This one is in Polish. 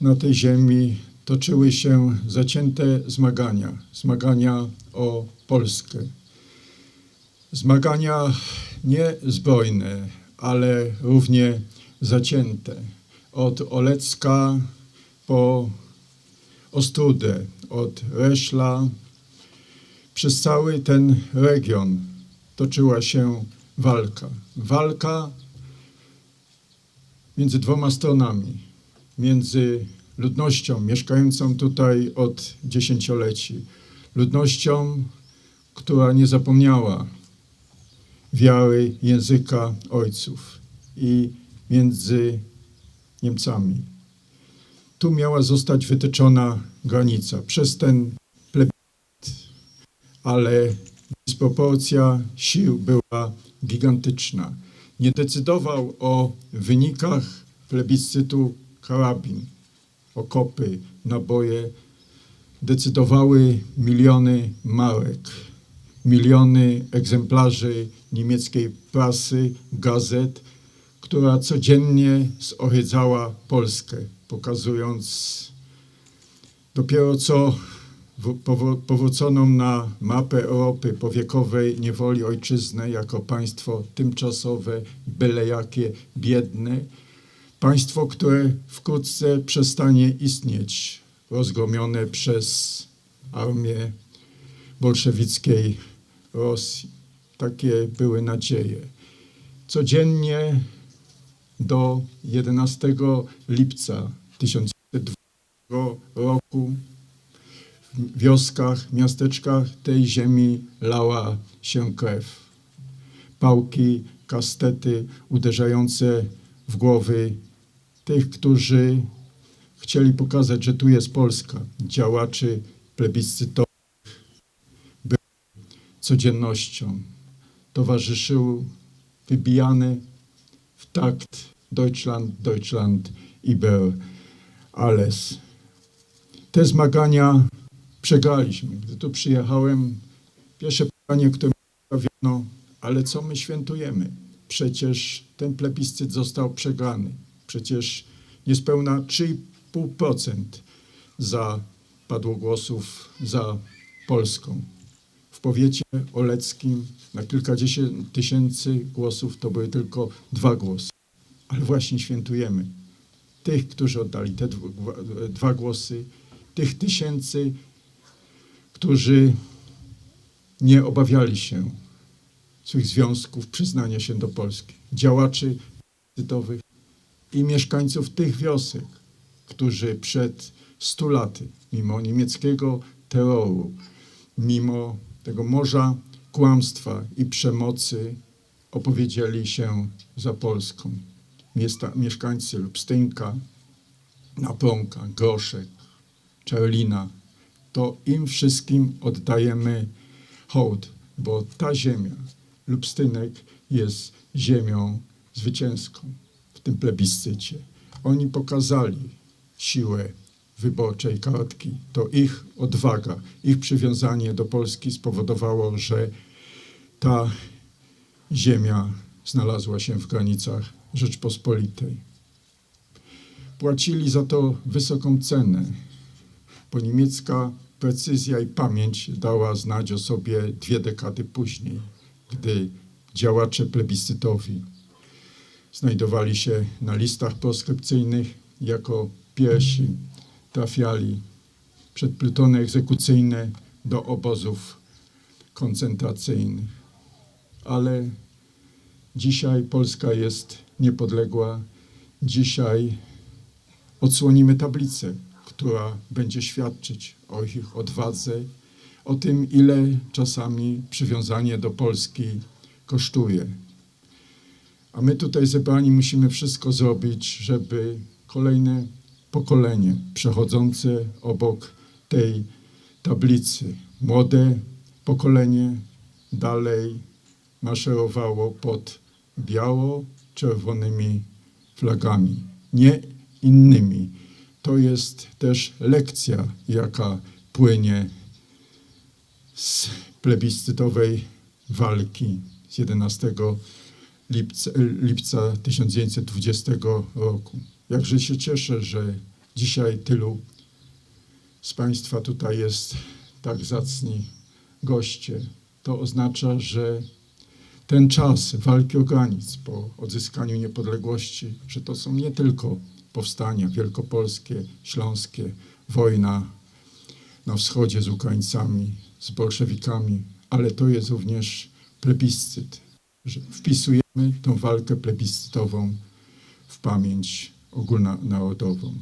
na tej ziemi toczyły się zacięte zmagania, zmagania o Polskę. Zmagania nie zbrojne, ale równie zacięte. Od Olecka po Ostrudę, od Reszla przez cały ten region toczyła się walka. Walka między dwoma stronami, między ludnością mieszkającą tutaj od dziesięcioleci, ludnością, która nie zapomniała wiary, języka ojców i między Niemcami. Tu miała zostać wytyczona granica przez ten plebiscyt, ale dysproporcja sił była gigantyczna. Nie decydował o wynikach plebiscytu karabin, okopy, naboje. Decydowały miliony marek, miliony egzemplarzy niemieckiej prasy, gazet, która codziennie zohydzała Polskę, pokazując dopiero co powróconą na mapę Europy powiekowej niewoli ojczyznę jako państwo tymczasowe, byle jakie, biedne, państwo, które wkrótce przestanie istnieć, rozgromione przez armię bolszewickiej Rosji. Takie były nadzieje. Codziennie do 11 lipca 1902 roku w wioskach, miasteczkach tej ziemi lała się krew. Pałki, kastety uderzające w głowy tych, którzy chcieli pokazać, że tu jest Polska, działaczy plebiscytowych, były codziennością. Towarzyszył wybijany w takt Deutschland, Deutschland über alles. Te zmagania przegraliśmy. Gdy tu przyjechałem, pierwsze pytanie, które mi stawiono, ale co my świętujemy? Przecież ten plebiscyt został przegrany. Przecież niespełna 3,5% zapadło głosów za Polską. W powiecie oleckim na kilkadziesiąt tysięcy głosów to były tylko dwa głosy. Ale właśnie świętujemy tych, którzy oddali te dwa, głosy, tych tysięcy, którzy nie obawiali się swych związków, przyznania się do Polski, działaczy plebiscytowych i mieszkańców tych wiosek, którzy przed stu laty, mimo niemieckiego terroru, mimo tego morza kłamstwa i przemocy, opowiedzieli się za Polską. Miesta, mieszkańcy Lubstynka, Naponka, Groszek, Czerlina, to im wszystkim oddajemy hołd, bo ta ziemia, Lubstynek, jest ziemią zwycięską w tym plebiscycie. Oni pokazali siłę wyborczej kartki. To ich odwaga, ich przywiązanie do Polski spowodowało, że ta ziemia znalazła się w granicach Rzeczpospolitej. Płacili za to wysoką cenę, bo niemiecka precyzja i pamięć dała znać o sobie dwie dekady później, gdy działacze plebiscytowi znajdowali się na listach proskrypcyjnych jako pierwsi trafiali przed plutony egzekucyjne do obozów koncentracyjnych. Ale dzisiaj Polska jest niepodległa. Dzisiaj odsłonimy tablicę, która będzie świadczyć o ich odwadze, o tym, ile czasami przywiązanie do Polski kosztuje. A my tutaj zebrani musimy wszystko zrobić, żeby kolejne pokolenie przechodzące obok tej tablicy, młode pokolenie dalej maszerowało pod biało-czerwonymi flagami, nie innymi. To jest też lekcja, jaka płynie z plebiscytowej walki z 11 lipca, lipca 1920 roku. Jakże się cieszę, że dzisiaj tylu z Państwa tutaj jest tak zacni goście, to oznacza, że ten czas walki o granic po odzyskaniu niepodległości, że to są nie tylko powstania wielkopolskie, śląskie, wojna na wschodzie z Ukraińcami, z bolszewikami, ale to jest również plebiscyt, że wpisujemy tą walkę plebiscytową w pamięć ogólnonarodową.